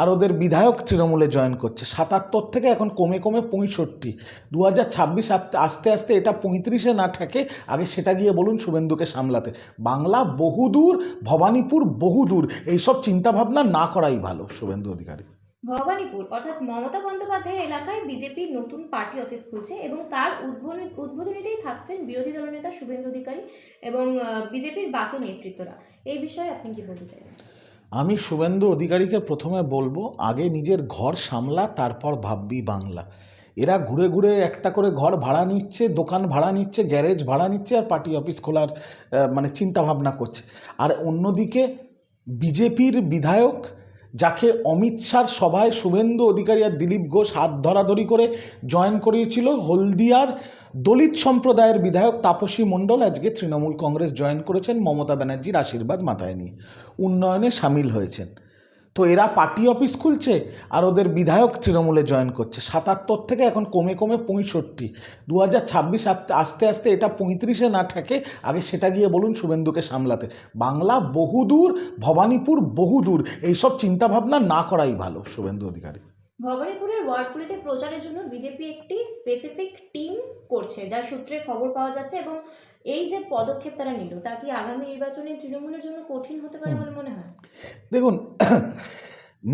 আর ওদের বিধায়ক তৃণমূলে জয়েন করছে। সাতাত্তর থেকে এখন কমে কমে পঁয়ষট্টি। দু হাজার ছাব্বিশ আস্তে আস্তে এটা পঁয়ত্রিশে না থাকে আগে সেটা গিয়ে বলুন শুভেন্দুকে সামলাতে। বাংলা বহুদূর, ভবানীপুর বহুদূর, এইসব চিন্তাভাবনা না করাই ভালো, শুভেন্দু অধিকারী। ভবানীপুর, অর্থাৎ মমতা বন্দ্যোপাধ্যায়ের এলাকায় বিজেপির নতুন পার্টি অফিস খুলছে এবং তার উদ্বোধনী, উদ্বোধনীতেই থাকছেন বিরোধী দলনেতা শুভেন্দু অধিকারী এবং বিজেপির বাকি নেতৃত্বরা। এই বিষয়ে আপনি কি বলতে চাইবেন? আমি শুভেন্দু অধিকারীকে প্রথমে বলব, আগে নিজের ঘর সামলা, তারপর ভাববি বাংলা। এরা ঘুরে ঘুরে একটা করে ঘর ভাড়া নিচ্ছে, দোকান ভাড়া নিচ্ছে, গ্যারেজ ভাড়া নিচ্ছে আর পার্টি অফিস খোলার মানে চিন্তাভাবনা করছে। আর অন্যদিকে বিজেপির বিধায়ক যাকে অমিত শাহর সভায় শুভেন্দু অধিকারী আর দিলীপ ঘোষ হাত ধরাধরি করে জয়েন করিয়েছিল হলদিয়ার দলিত সম্প্রদায়ের বিধায়ক তাপসী মণ্ডল। আজকে তৃণমূল কংগ্রেস জয়েন করেছেন মমতা ব্যানার্জির আশীর্বাদ মাথায় নিয়ে। উন্নয়নে সামিল হয়েছেন। তো এরা পার্টি অফিস খুলছে আর ওদের বিধায়ক তৃণমূলে জয়েন করছে। সাতাত্তর থেকে এখন কমে কমে পঁয়ষট্টি। দু হাজার ছাব্বিশ আস্তে আস্তে এটা পঁয়ত্রিশে না থাকে আগে সেটা গিয়ে বলুন শুভেন্দুকে সামলাতে। বাংলা বহুদূর, ভবানীপুর বহুদূর, এইসব চিন্তাভাবনা না করাই ভালো, শুভেন্দু অধিকারী। ভবানীপুরের ওয়ার্ডগুলিতে প্রচারের জন্য বিজেপি একটি স্পেসিফিক টিম করছে, যার সূত্রে খবর পাওয়া যাচ্ছে এবং এই যে পদক্ষেপ তারা নিল তা কি আগামী নির্বাচনে তৃণমূলের জন্য কঠিন হতে পারে বলে মনে হয়? দেখুন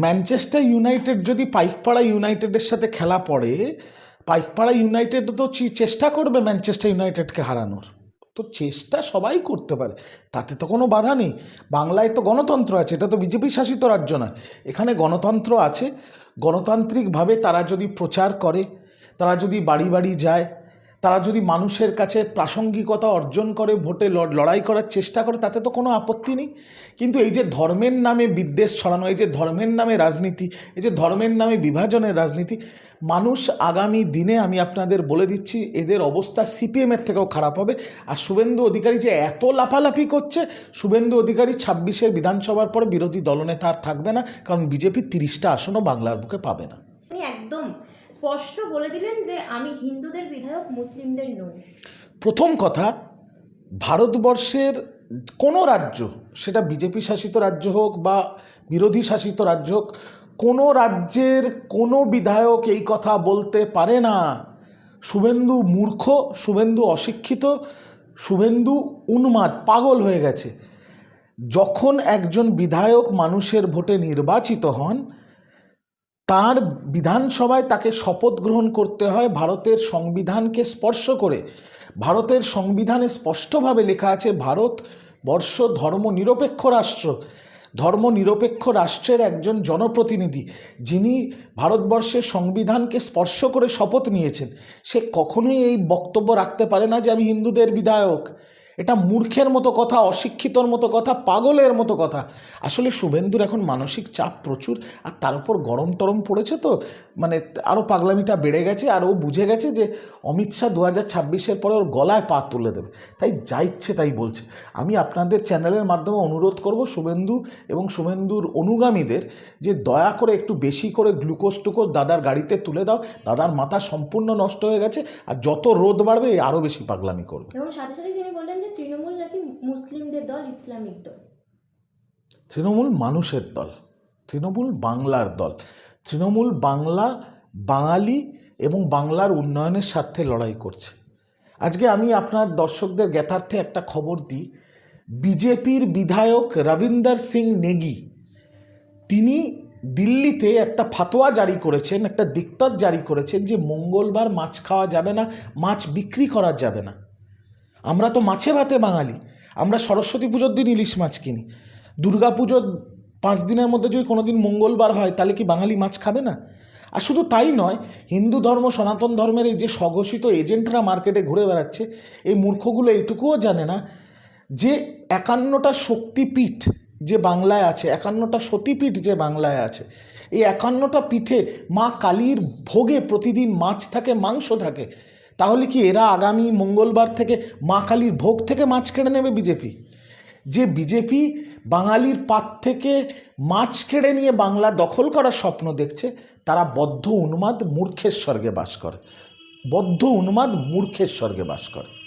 ম্যানচেস্টার ইউনাইটেড যদি পাইকপাড়া ইউনাইটেডের সাথে খেলা পড়ে পাইকপাড়া ইউনাইটেড তো চেষ্টা করবে ম্যানচেস্টার ইউনাইটেডকে হারানোর। তো চেষ্টা সবাই করতে পারে তাতে তো কোনো বাধা নেই। বাংলায় তো গণতন্ত্র আছে এটা তো বিজেপি শাসিত রাজ্য নয়। এখানে গণতন্ত্র আছে গণতান্ত্রিকভাবে তারা যদি প্রচার করে তারা যদি বাড়ি বাড়ি যায় তারা যদি মানুষের কাছে প্রাসঙ্গিকতা অর্জন করে, ভোটে লড়াই করার চেষ্টা করে, তাতে তো কোনো আপত্তি নেই। কিন্তু এই যে ধর্মের নামে বিদ্বেষ ছড়ানো, এই যে ধর্মের নামে রাজনীতি, এই যে ধর্মের নামে বিভাজনের রাজনীতি, মানুষ আগামী দিনে, আমি আপনাদের বলে দিচ্ছি, এদের অবস্থা সিপিএমের থেকেও খারাপ হবে। আর শুভেন্দু অধিকারী যে এত লাফালাফি করছে, শুভেন্দু অধিকারী ছাব্বিশের বিধানসভার পরে বিরোধী দলনেতা আর থাকবে না, কারণ বিজেপি তিরিশটা আসনও বাংলার বুকে পাবে না। একদম স্পষ্ট বলে দিলেন যে আমি হিন্দুদের বিধায়ক, মুসলিমদের নই। প্রথম কথা, ভারতবর্ষের কোনো রাজ্য, সেটা বিজেপি শাসিত রাজ্য হোক বা বিরোধী শাসিত রাজ্য হোক, কোনো রাজ্যের কোনো বিধায়ক এই কথা বলতে পারে না। শুভেন্দু মূর্খ, শুভেন্দু অশিক্ষিত, শুভেন্দু উন্মাদ, পাগল হয়ে গেছে। যখন একজন বিধায়ক মানুষের ভোটে নির্বাচিত হন তার বিধানসভায় তাকে শপথ গ্রহণ করতে হয় ভারতের সংবিধানকে স্পর্শ করে। ভারতের সংবিধানে স্পষ্টভাবে লেখা আছে, ভারত বর্ষ ধর্ম নিরপেক্ষ রাষ্ট্র। ধর্ম নিরপেক্ষ রাষ্ট্রের একজন জনপ্রতিনিধি, যিনি ভারতবর্ষের সংবিধানকে স্পর্শ করে শপথ নিয়েছেন। সে কখনোই এই বক্তব্য রাখতে পারে না যে আমি হিন্দুদের বিধায়ক। এটা মূর্খের মতো কথা, অশিক্ষিতর মতো কথা, পাগলের মতো কথা। আসলে শুভেন্দুর এখন মানসিক চাপ প্রচুর, আর তার উপর গরম টরম পড়েছে তো। মানে আরও পাগলামিটা বেড়ে গেছে, আর ও বুঝে গেছে যে অমিত শাহ দু হাজার ছাব্বিশের পরে ওর গলায় পা তুলে দেবে। তাই যা ইচ্ছে তাই বলছে। আমি আপনাদের চ্যানেলের মাধ্যমে অনুরোধ করব শুভেন্দু এবং শুভেন্দুর অনুগামীদের যে দয়া করে একটু বেশি করে গ্লুকোজ টুকোজ দাদার গাড়িতে তুলে দাও, দাদার মাথা সম্পূর্ণ নষ্ট হয়ে গেছে, আর যত রোদ বাড়বে আরও বেশি পাগলামি করবে। এবং সাথে সাথে তিনি বললেন তৃণমূল নাকি মুসলিমদের দল, ইসলামিক দল? তৃণমূল মানুষের দল, তৃণমূল বাংলার দল, তৃণমূল বাংলা, বাঙালি এবং বাংলার উন্নয়নের স্বার্থে লড়াই করছে। আজকে আমি আপনার দর্শকদের জ্ঞাতার্থে একটা খবর দিই। বিজেপির বিধায়ক রবীন্দর সিং নেগি, তিনি দিল্লিতে একটা ফাতোয়া জারি করেছেন, একটা দিক্তার জারি করেছেন যে মঙ্গলবার মাছ খাওয়া যাবে না, মাছ বিক্রি করা যাবে না। আমরা তো মাছে ভাতে বাঙালি। আমরা সরস্বতী পুজোর দিন ইলিশ মাছ কিনি। দুর্গা পুজোর পাঁচ দিনের মধ্যে যদি কোনো দিন মঙ্গলবার হয়, তাহলে কি বাঙালি মাছ খাবে না? আর শুধু তাই নয়, হিন্দু ধর্ম, সনাতন ধর্মের এই যে স্বঘোষিত এজেন্টরা মার্কেটে ঘুরে বেড়াচ্ছে, এই মূর্খগুলো এইটুকুও জানে না যে একান্নটা শক্তিপীঠ যে বাংলায় আছে, একান্নটা সতীপীঠ যে বাংলায় আছে, এই একান্নটা পিঠে মা কালীর ভোগে প্রতিদিন মাছ থাকে, মাংস থাকে। তাহলে কি এরা আগামী মঙ্গলবার থেকে মা কালীর ভোগ থেকে মাছ কেড়ে নেবে বিজেপি? যে বিজেপি বাঙালির পাত থেকে মাছ কেড়ে নিয়ে বাংলা দখল করার স্বপ্ন দেখছে, তারা বদ্ধ উন্মাদ মূর্খের স্বর্গে বাস করে। বদ্ধ উন্মাদ মূর্খের স্বর্গে বাস করে।